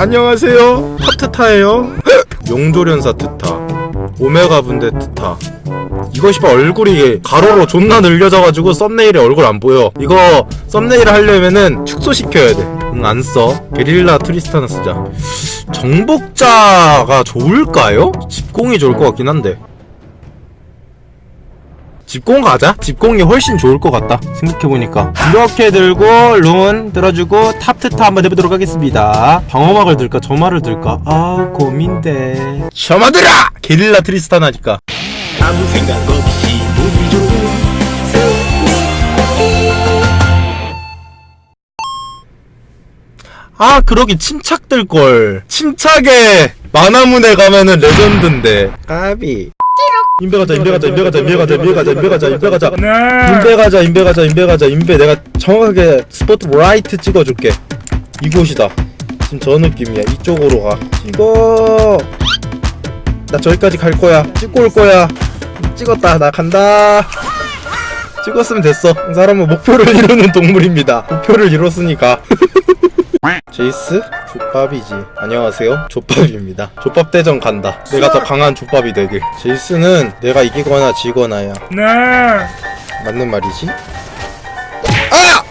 안녕하세요. 탑트타예요. 용조련사 트타. 오메가 분대 트타. 이거 씨발 얼굴이 가로로 존나 늘려져가지고 썸네일에 얼굴 안 보여. 이거 썸네일 하려면은 축소시켜야 돼응 안써. 게릴라 트리스타나 쓰자. 정복자가 좋을까요? 집공이 좋을 것 같긴 한데 집공 가자. 집공이 훨씬 좋을 것 같다. 생각해보니까. 이렇게 들고, 룬 들어주고, 탑트타 한번 해보도록 하겠습니다. 방어막을 들까, 점화를 들까? 아, 고민돼. 점화들아! 게릴라 트리스탄 하니까. 아무 생각 없이 우리 좋은 아, 그러기 침착 들걸. 침착에 만화문에 가면은 레전드인데. 까비. 인베 가자, 인베 가자, 인베 가자, 인베 가자, 인베 가자, 인베 가자, 인베 가자. 인베 가자, 인베 가자, 인베 가자, 인베. 내가 정확하게 스포트 라이트 찍어줄게. 이곳이다. 지금 저 느낌이야. 이쪽으로 가. 찍어. 나 저기까지 갈 거야. 찍고 올 거야. 찍었다. 나 간다. 찍었으면 됐어. 이 사람은 목표를 이루는 동물입니다. 목표를 이뤘으니까. 제이스? 족밥이지. 안녕하세요. 족밥입니다. 족밥 대전 간다. 내가 더 강한 족밥이 되길. 제이스는 내가 이기거나 지거나야. 네. 맞는 말이지? 아!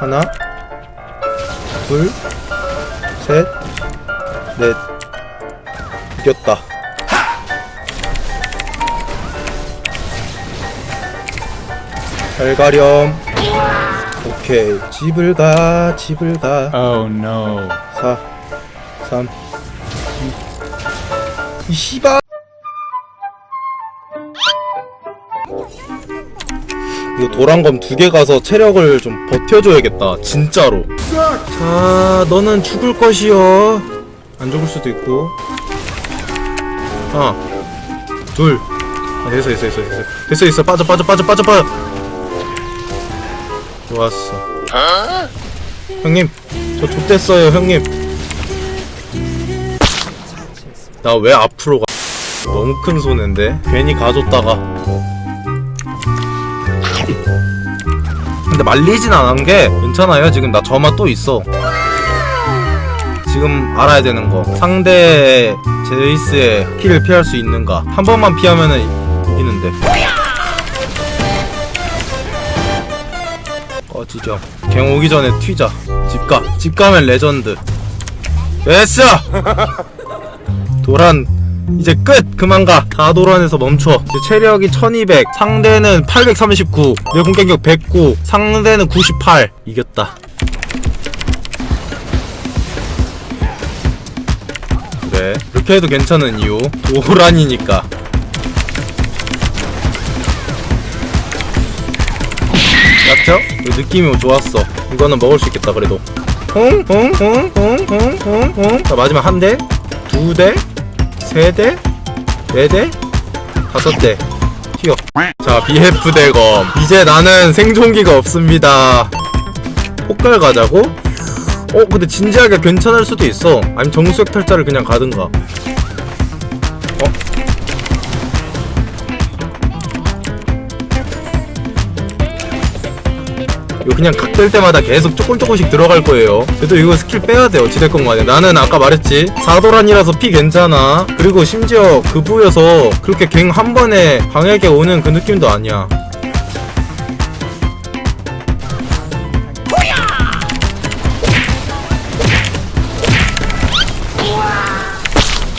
하나, 둘, 셋, 넷. 이겼다. 잘 가렴. 오케이. 집을 가, 집을 가. Oh no. 4, 3, 2. 이 씨발! 이거 도란검 두 개 가서 체력을 좀 버텨줘야겠다. 진짜로. 자, 너는 죽을 것이요. 안 죽을 수도 있고. 하나, 둘. 아, 됐어, 됐어, 됐어, 됐어. 됐어, 됐어. 빠져, 빠져, 빠져, 빠져, 빠져. 좋았어. 형님, 저 좆됐어요, 형님. 나 왜 앞으로 가? 너무 큰 손해인데? 괜히 가줬다가. 근데 말리진 않은 게 괜찮아요. 지금 나 저마 또 있어. 지금 알아야 되는 거. 상대 제이스의 킬을 피할 수 있는가. 한 번만 피하면은 이기는데. 꺼지죠. 갱 오기 전에 튀자. 집 가. 집 가면 레전드. 됐어! 도란 이제 끝! 그만 가! 다 도란에서 멈춰 체력이 1200 상대는 839 내 공격력 109 상대는 98 이겼다 그래 이렇게 해도 괜찮은 이유 도란이니까 맞죠? 이 느낌이 좋았어 이거는 먹을 수 있겠다 그래도 웅웅웅웅웅웅웅 자 마지막 한 대, 두 대, 세 대, 네 대, 다섯 대. 튀어. 자 BF 대검. 이제 나는 생존기가 없습니다. 폭갈 가자고? 어 근데 진지하게 괜찮을 수도 있어. 아니면 정수액 탈자를 그냥 가든가. 이거 그냥 각 될 때마다 계속 조금 조금씩 들어갈 거예요. 그래도 이거 스킬 빼야 돼요. 어찌됐건 간에. 나는 아까 말했지. 사도란이라서 피 괜찮아. 그리고 심지어 그 부여서 그렇게 갱 한 번에 강하게 오는 그 느낌도 아니야.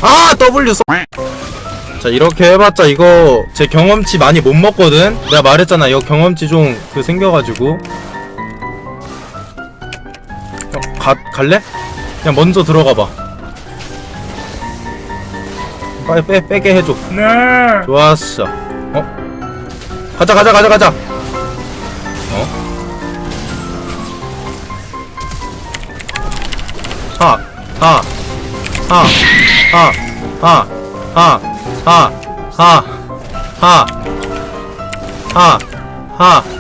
아! W 써. 자 이렇게 해봤자 이거 제 경험치 많이 못 먹거든 내가 말했잖아 이거 경험치 좀 그 생겨가지고 형, 가, 갈래? 그냥 먼저 들어가봐 빨리 빼, 빼게 해줘 네. 좋았어 어? 가자 가자 가자 가자 어? 하, 하, 하, 하, 하, 하, 하, 하, 하, 하, 하!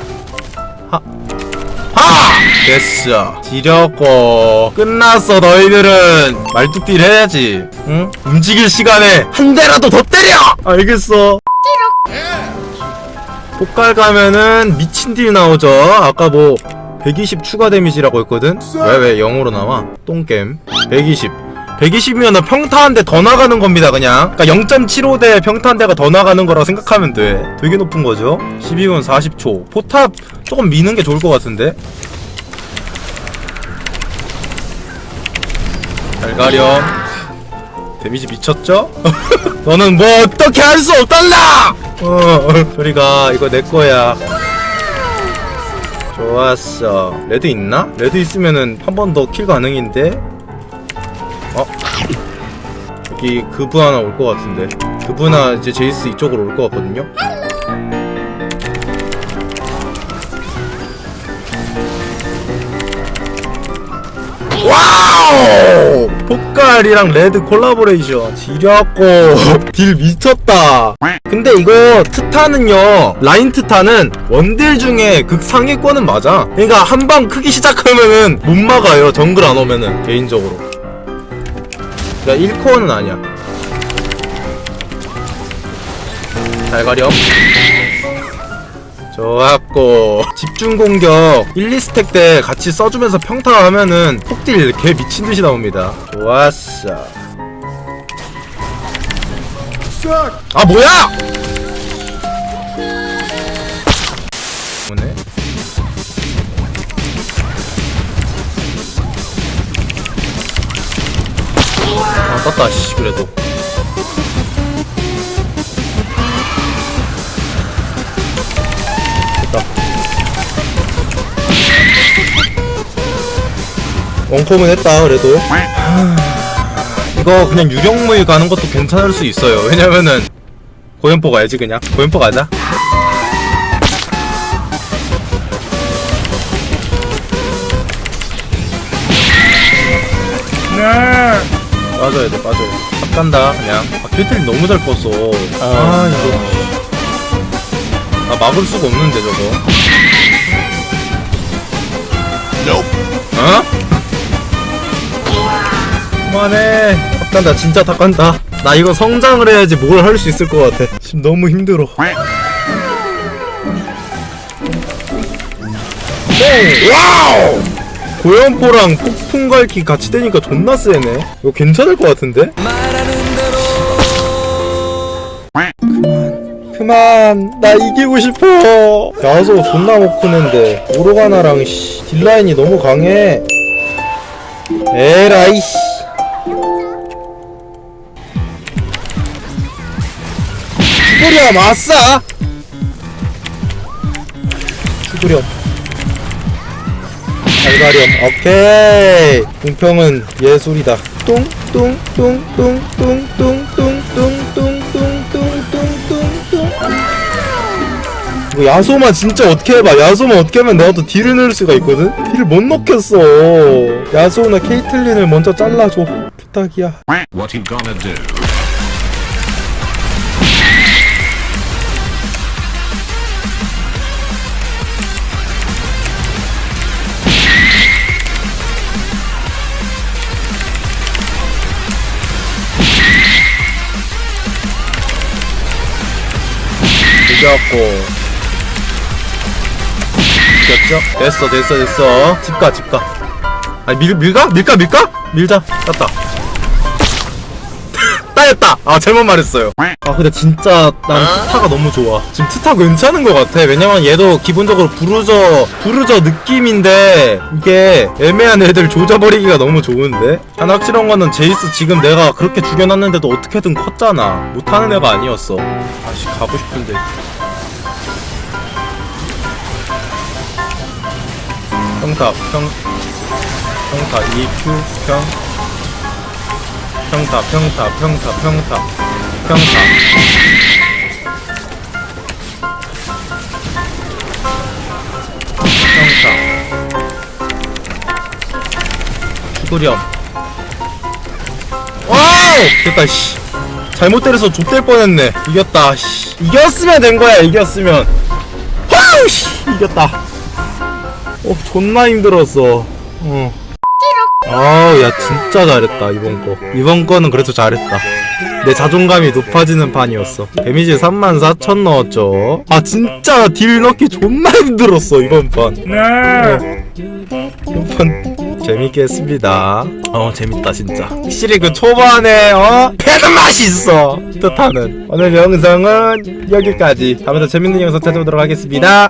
됐어. 지렸고. 끝났어, 너희들은. 말뚝딜 해야지. 응? 움직일 시간에 한 대라도 더 때려! 알겠어. 폭갈 가면은 미친 딜 나오죠. 아까 뭐 120 추가 데미지라고 했거든? 왜 왜 0으로 나와? 똥겜 120 120이면 평타 한 대 더 나가는 겁니다 그냥 그러니까 0.75대 평타 한 대가 더 나가는 거라고 생각하면 돼 되게 높은 거죠 12분 40초 포탑 조금 미는 게 좋을 것 같은데 잘 가렴 데미지 미쳤죠? 너는 뭐 어떻게 할 수 없달라! 어, 저리가 이거 내 거야. 좋았어. 레드 있나? 레드 있으면은 한 번 더 킬 가능인데? 어? 여기 그브 하나 올 것 같은데. 그브나 이제 제이스 이쪽으로 올 것 같거든요? 와 우! 폭갈이랑 레드 콜라보레이션. 지렸고. 딜 미쳤다. 근데 이거 트타는요 라인 트타는 원딜 중에 극상위권은 맞아. 그러니까 한 방 크기 시작하면은 못 막아요 정글 안 오면은 개인적으로. 야 1코어는 아니야. 잘 가렴 좋았고. 집중 공격. 1, 2스택 때 같이 써주면서 평타 하면은 폭딜 개 미친듯이 나옵니다. 좋았어. 아 뭐야! 뭐네? 아 떴다 씨 그래도 원콤은 했다 그래도. 하... 이거 그냥 유령무일 가는 것도 괜찮을 수 있어요. 왜냐면은 고연포 가야지 그냥. 고연포 가자. 빠져야 돼 빠져야 돼탑 간다 그냥. 아 킬틀이 너무 잘 껐어 아 이거. 아 막을 수가 없는데 저거. 어? 그만해. 탑 간다 진짜 탑 간다. 나 이거 성장을 해야지 뭘 할 수 있을 것 같아. 지금 너무 힘들어. 오! 와우! 고연포랑 폭풍 갈기 같이 되니까 존나 세네. 이거 괜찮을 것 같은데? 그만. 그만. 나 이기고 싶어. 야소 존나 못 크는데. 오로가나랑 씨 딜라인이 너무 강해. 에라이 씨 죽으렴 아싸 죽으렴 잘 가렴 오케이 공평은 예술이다 뚱뚱뚱뚱뚱뚱뚱뚱뚱뚱뚱뚱뚱뚱뚱 이거 야소만 진짜 어떻게 해봐 야소만 어떻게 하면 내가 또 딜을 넣을 수가 있거든 딜을 못 넣겠어 야소나 케이틀린을 먼저 잘라줘 부탁이야 What you gonna do? 이겼고 이겼죠? 됐어 됐어 됐어 집가 집가 아니 밀, 밀가? 밀까 밀까? 밀자 땄다 아 잘못 말했어요. 아 근데 진짜 나는 트타가 너무 좋아. 지금 트타 괜찮은 것 같아. 왜냐면 얘도 기본적으로 부르저 부르저 느낌인데 이게 애매한 애들 조져버리기가 너무 좋은데? 하나 확실한 거는 제이스 지금 내가 그렇게 죽여놨는데도 어떻게든 컸잖아. 못하는 애가 아니었어. 아씨 가고 싶은데. 평타 평 평타 2큐 평 평타 평타 평타 평타. 평타. 평타. 죽으렴 와우! 됐다 씨. 잘못 때려서 좆될 뻔했네. 이겼다 씨. 이겼으면 된 거야 이겼으면. 와우 씨. 이겼다. 어 존나 힘들었어. 어 아우 야 진짜 잘했다 이번 거. 이번 거는 그래도 잘했다. 내 자존감이 높아지는 판이었어. 데미지 34,000 넣었죠. 아 진짜 딜 넣기 존나 힘들었어 이번 판. 어. 이번 판 재밌게 했습니다. 어 재밌다 진짜. 확실히 그 초반에 어? 패는 맛이 있어 뜻하는. 오늘 영상은 여기까지. 다음에 더 재밌는 영상 찾아오도록 하겠습니다